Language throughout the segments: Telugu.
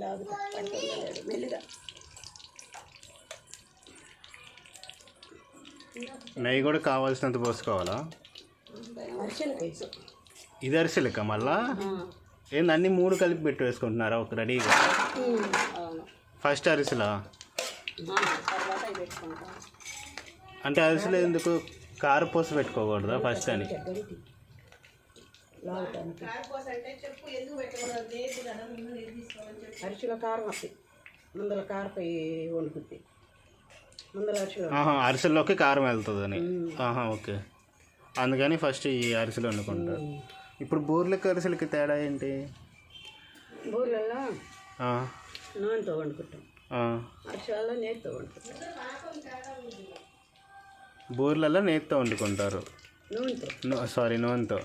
లాగుతా మెల్లిగా. నెయ్యి కూడా కావాల్సినంత పోసుకోవాలా? ఇది అరిసెలక మళ్ళా? ఏంది అన్ని మూడు కలిపి పెట్టి వేసుకుంటున్నారా? ఒక రెడీగా? ఫస్ట్ అరిసెలా? అంటే అరిసెలు ఎందుకు? కారపూస పెట్టుకోకూడదా ఫస్ట్ అని? గడిటి లాగుతానికి అరిసెలో కారం వస్తాయి. ముందర కారపై వండుకుద్ది ముందర అరిసెలు ఆహా అరిసెల్లోకి కారం వెళ్తుందని. ఆహా ఓకే. అందుకని ఫస్ట్ ఈ అరిసెలు వండుకుంటారు ఇప్పుడు బూర్లకి అరిసెలకి తేడా ఏంటి? ఊర్లలో ఆ, నూనెతో వండుకుంటాం. ఆ. అరిసెలలో నేతితో వండుకుంటాం. బూర్లలో నేతితో వండుకుంటారు. సారీ నూనెతో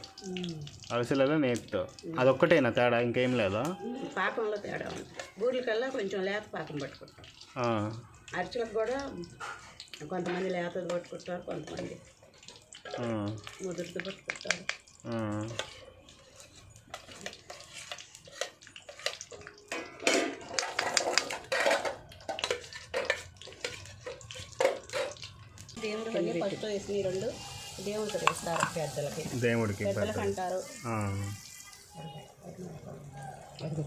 అరిసెలలో నేతితో? అదొక్కటేనా తేడా? ఇంకేం లేదా? పాకంలో తేడా ఉంది. బూర్లకల్లా కొంచెం లేత పాకం పట్టుకుంటాం. ఆ, అరిసెలకు కూడా కొంతమంది లేతది పట్టుకుంటారు కొంతమంది ముదురుతో పట్టుకుంటారు. ఫస్ట్ వేసి రెండు దేవుడికి వేస్తారు పెద్దలకి దేవుడికి పెద్దలకు అంటారు. ఆ. అది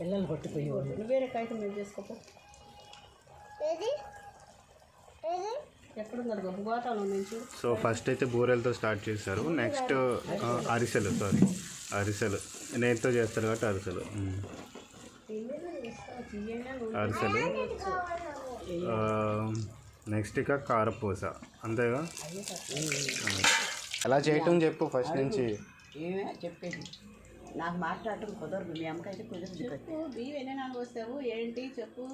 పిల్లలు పట్టుకుపోయేవాళ్ళు నువ్వేరే కాగితం మేము చేసుకోపో సో ఫస్ట్ అయితే బూరెలతో స్టార్ట్ చేశారు. నెక్స్ట్ అరిసెలు సారీ. అరిసెలు. నేతితో చేస్తారు కాబట్టి అరిసెలు. అరిసెలు. ఆ, నెక్స్ట్ ఇక కారపూస. అంతేగా? ఎలా చేయటం చెప్పు ఫస్ట్ నుంచి. ఏమే చెప్పేది? నాకు మాట్లాడటం కుదరదు. మీ అమ్మకైతే కుదరదు. చెప్పు బియ్యం ఎన్ని నాలుగు వస్తావు? ఏంటి? చెప్పు.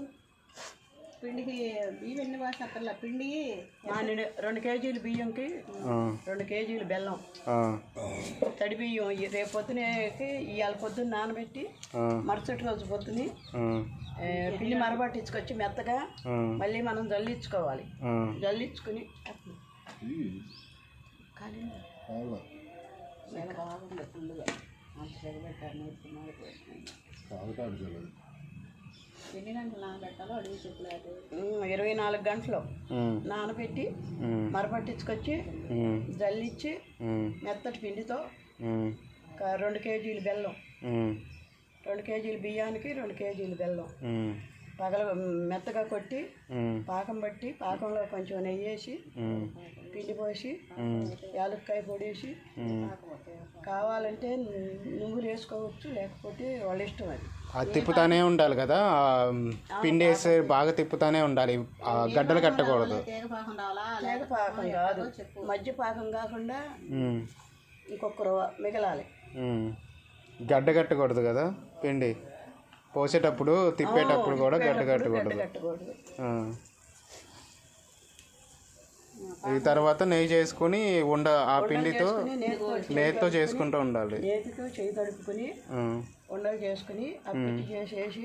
పిండికి బియ్యం ఎన్ని వాసక్కర్లా పిండి రెండు కేజీలు బియ్యంకి రెండు కేజీలు బెల్లం. ఆ, తడి బియ్యం ఈ రేపు పొద్దునేకి ఇవాళ పొద్దున్న నానబెట్టి మరుసటి రోజు పొద్దుని పిండి మరబట్టించుకొచ్చి మెత్తగా మళ్ళీ మనం జల్లించుకోవాలి. జల్లించుకుని బాగుంది ఫుల్గా చెరబెట్టాను నేర్చుకున్నాడు ఎన్ని గంటలు నానబెట్టాలో అడిగి చెప్పలేదు. ఇరవై నాలుగు గంటలు నానబెట్టి మరపట్టించుకొచ్చి ఉమ్, జల్లించి ఉమ్, మెత్తటి పిండితో రెండు కేజీలు బెల్లం రెండు కేజీలు బియ్యానికి రెండు కేజీలు బెల్లం. పగల మెత్తగా కొట్టి పాకం పట్టి పాకంలో కొంచెం నెయ్యి వేసి పిండి పోసి యాలక్కాయ పొడి వేసి ఉమ్. కావాలంటే నువ్వులు వేసుకోవచ్చు లేకపోతే వాళ్ళ ఇష్టం అది. అది తిప్పుతానే ఉండాలి కదా పిండి వేసి బాగా తిప్పుతానే ఉండాలి. ఆ, గడ్డలు కట్టకూడదు. లేక పాకం కాదు మధ్య పాకం కాకుండా ఇంకొక మిగలాలి. గడ్డ కట్టకూడదు కదా పిండి. పోసేటప్పుడు తిప్పేటప్పుడు కూడా గడ్డ కట్టకూడదు. కట్టకూడదు. ఆ. ఈ తర్వాత నెయ్యి చేసుకుని ఉండ ఆ పిండితో నేతితో చేసుకుంటూ ఉండాలి. నేతితో చేయి తడుపుకొని ఉండలు చేసుకుని ఆ పిండి చేసేసి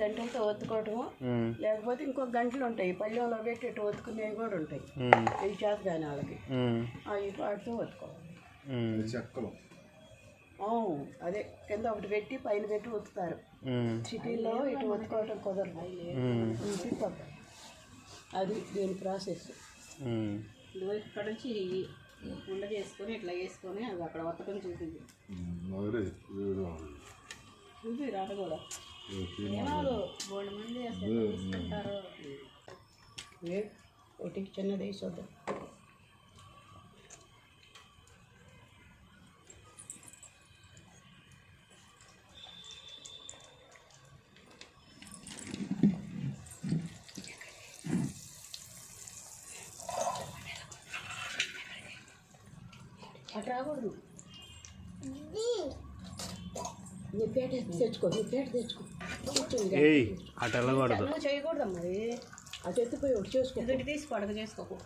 గంటలతో ఒత్తుకోవటము ఉమ్, లేకపోతే ఇంకో గంటలు ఉంటాయి. పళ్ళెంలో పెట్టి ఇటు ఒత్తుకునేవి కూడా ఉంటాయి. ఈ చేత కానీ వాళ్ళకి ఈ పాటుతో ఒత్తుకోవాలి. అదే కింద ఒకటి పెట్టి పైన పెట్టి ఒత్తుతారు. సిటీలో ఇటు ఒత్తుకోవటం కుదరదు. అది దీని ప్రాసెస్. ఇక్కడ నుంచి ఉండ చేసుకొని ఇట్లా వేసుకొని అది అక్కడ రాట కూడా మంది అసలు తీసుకుంటారు? చిన్నది వేసొద్దాం. అటు రాకూడదు. నీ. పేట తెచ్చుకో నీ పేట తెచ్చుకో. అటు వెళ్ళకూడదు. నువ్వు చేయకూడదు మరి అటు ఎత్తిపోయి ఒకటి చేసుకో. ఒకటి తీసుకో అడగ చేసుకోకు.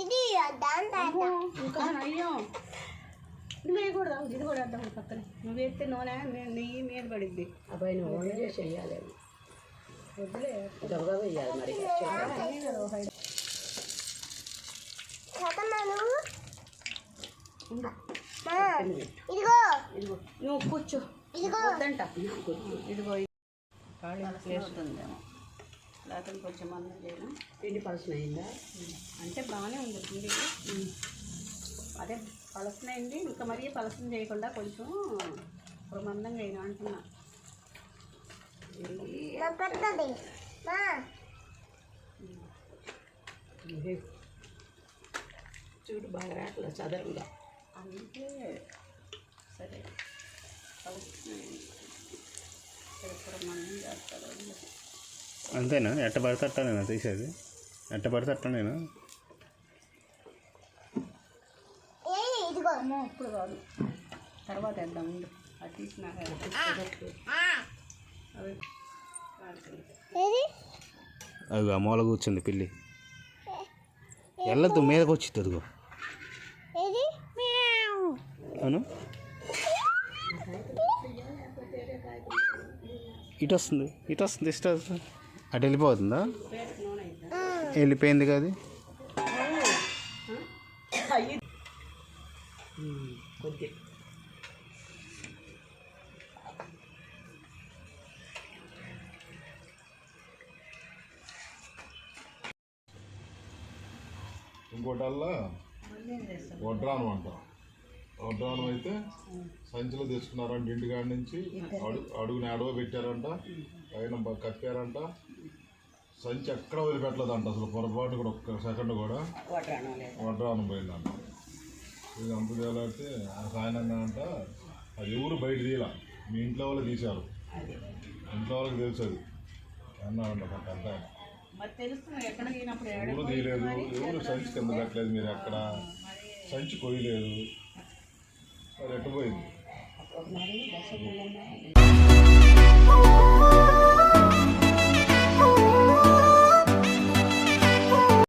ఇది ఇంకా అయ్యో. నువ్వు వేయకూడదు ఇది కూడా అర్థం పక్కన. నువ్వు వేస్తే నూనె నెయ్యి మీద పడిద్ది. అబ్బాయి నువ్వు వంట చేసి వెయ్యాలి అది వద్దులే వేయాలి మరి చదవను ఉండు. మా కింద పెట్టు. ఇదిగో. ఇదిగో. నువ్వు కూర్చో. వద్దంట. ఇదిగో ఖాళీ లేకపోతే కొంచెం మందం చేయను? పిండి పలసన అయిందా? అంటే బాగానే ఉంది పిండి. అదే పలసనైంది ఇంకా మరీ పలసన చేయకుండా కొంచెం ఇప్పుడు మందంగా అయినా అంటున్నా. చూడు బాగా రాట్లేదు చదరంగా. అంటే సరే. అంతేనా? ఎట్ట పడితే అట్టనేనా తీసేది? ఎట్ట పడితే అట్టనేనా? అమ్మో ఇప్పుడు కాదు. తర్వాత వేద్దాం ముందు అది తీసినాక అవి అది మూల కూర్చుంది పిల్లి. వెళ్ళద్దు మీదకి వచ్చింది అదిగో. అవును. ఇటు వస్తుంది ఇటు వస్తుంది వస్తుంది. అటు వెళ్ళిపోతుందా? వెళ్ళిపోయింది కాదు ఇంకోటల్లా వడ్రానం అంట వడ్రానం అయితే సంచిలో తెచ్చుకున్నారంట ఇంటికాడ నుంచి. అడుగు అడుగుని అడవ పెట్టారంట. పైన కప్పారంట. సంచి ఎక్కడ వదిలిపెట్టలేదంట అసలు పొరపాటు కూడా ఒక్క సెకండ్ కూడా. వడ్రానం పోయిందంట. ఇది అంత తేలాడితే ఆ సాయనంగా అంట అది ఎవరు బయట తీయాల? మీ ఇంట్లో వాళ్ళు తీశారు. ఇంట్లో వాళ్ళకి తెలుసు అది. అన్నాడంట పక్క అంతా మరి తెలుస్తుంది ఎక్కడ తీనప్పుడు ఎవరు తీయలేదు. ఎవరు సంచి కింద పెట్టలేదు మీరు ఎక్కడ? సంచి కొయ్యలేదు. అటు పోయింది